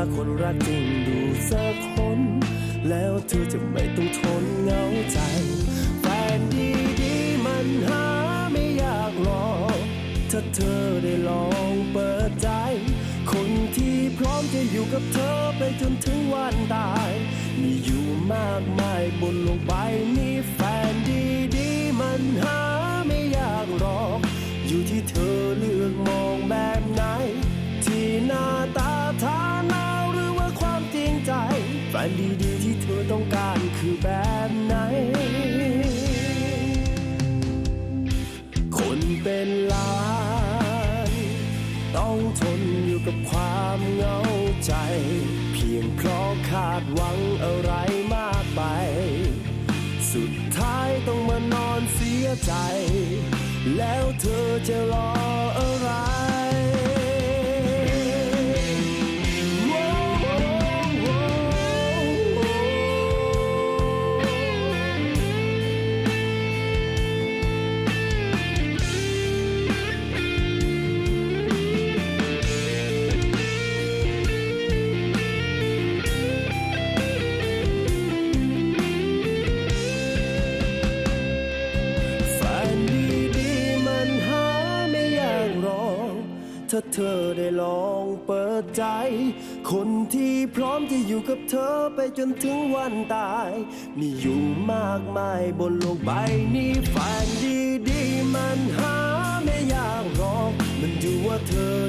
าคนรักจริงดูสักคน แล้วเธอจะไม่ต้องทนเหงาใจแฟนดีดีมันหาไม่อยากรอถ้าเธอได้ลองเปิดใจ คนที่พร้อมจะอยู่กับเธอไปจนถึงวันตาย มีอยู่มากมายบนโลกใบนี้แฟนดีดีมันหาไม่อยากรออยู่ที่เธอเลือกมอง แฟนดีๆที่เธอต้องการคือแบบไหน คนเป็นล้าน ต้องทนอยู่กับความเหงาใจ เพียงเพราะคาดหวังอะไรมากไป สุดท้ายต้องมานอนเสียใจ แล้วเธอจะรอ ถ้าเธอได้ลองเปิดใจ คนที่พร้อมจะอยู่กับเธอไปจนถึงวันตาย มีอยู่มากมายบนโลกใบนี้แฟนดีๆมันหาไม่ยากหรอก มันอยู่ว่าเธอ